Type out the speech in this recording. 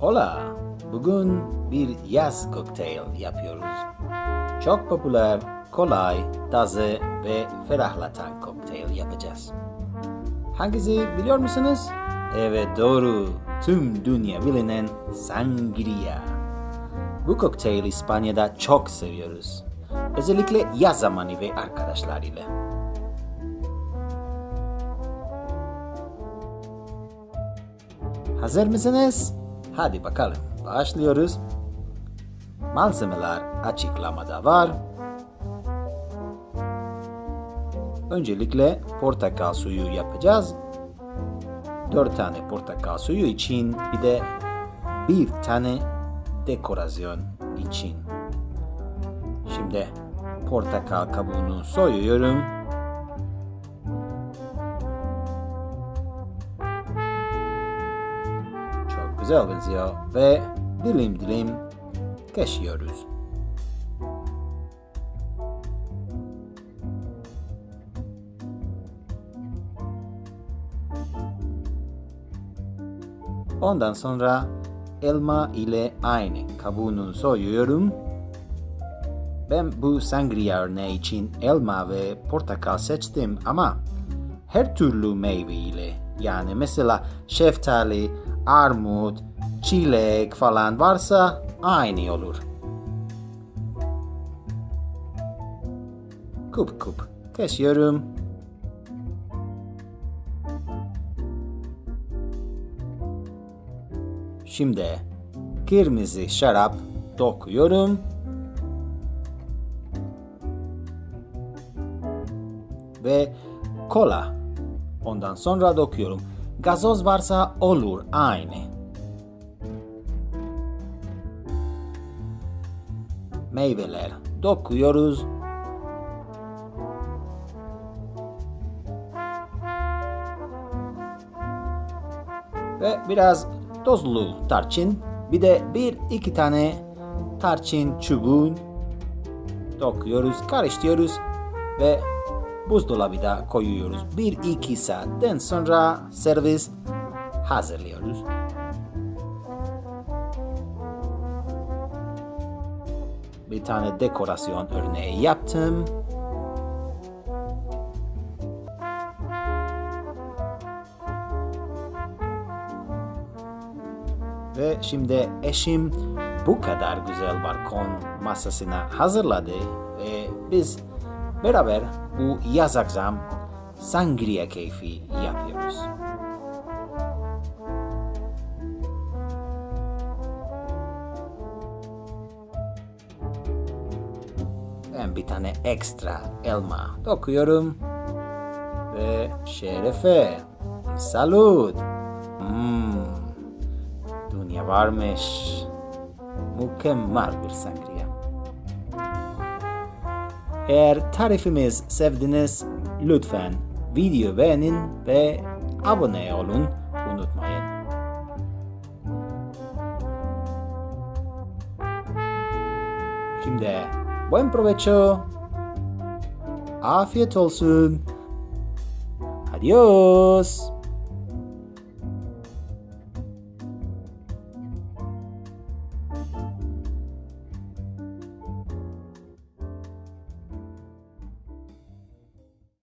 Hola, bugün bir yaz kokteyl yapıyoruz. Çok popüler, kolay, taze ve ferahlatan kokteyl yapacağız. Hangisi biliyor musunuz? Evet doğru, tüm dünya bilinen sangria. Bu kokteyli İspanya'da çok seviyoruz. Özellikle yaz zamanı ve arkadaşlar ile. Hazır mısınız? Hadi bakalım. Başlıyoruz. Malzemeler açıklamada var. Öncelikle portakal suyu yapacağız. 4 tane portakal suyu için bir de bir tane dekorasyon için. Şimdi portakal kabuğunu soyuyorum. Güzel benziyor ve dilim dilim kesiyoruz. Ondan sonra elma ile aynı kabuğunu soyuyorum. Ben bu sangria örneği için elma ve portakal seçtim ama her türlü meyve ile yani mesela şeftali, armut, çilek falan varsa aynı olur. Kup kup kesiyorum. Şimdi kırmızı şarap dokuyorum. Ve kola. Ondan sonra dokuyorum. Gazoz varsa olur aynı. Meyveler dokuyoruz. Ve biraz tozlu tarçın. Bir de bir iki tane tarçın çubuğu dokuyoruz, karıştırıyoruz ve buzdolabına koyuyoruz. 1-2 saatten sonra servis hazırlıyoruz. Bir tane dekorasyon örneği yaptım. Ve şimdi eşim bu kadar güzel balkon masasını hazırladı ve biz beraber bu yaz akşam sangria keyfi yapıyoruz. Ben bir tane ekstra elma dokuyorum. Ve şerefe. Salut. Hmm, dünya varmış. Mükemmel bir sangria. Eğer tarifimiz sevdiniz, lütfen video beğenin ve abone olun unutmayın. Şimdi buen provecho. Afiyet olsun. Adios.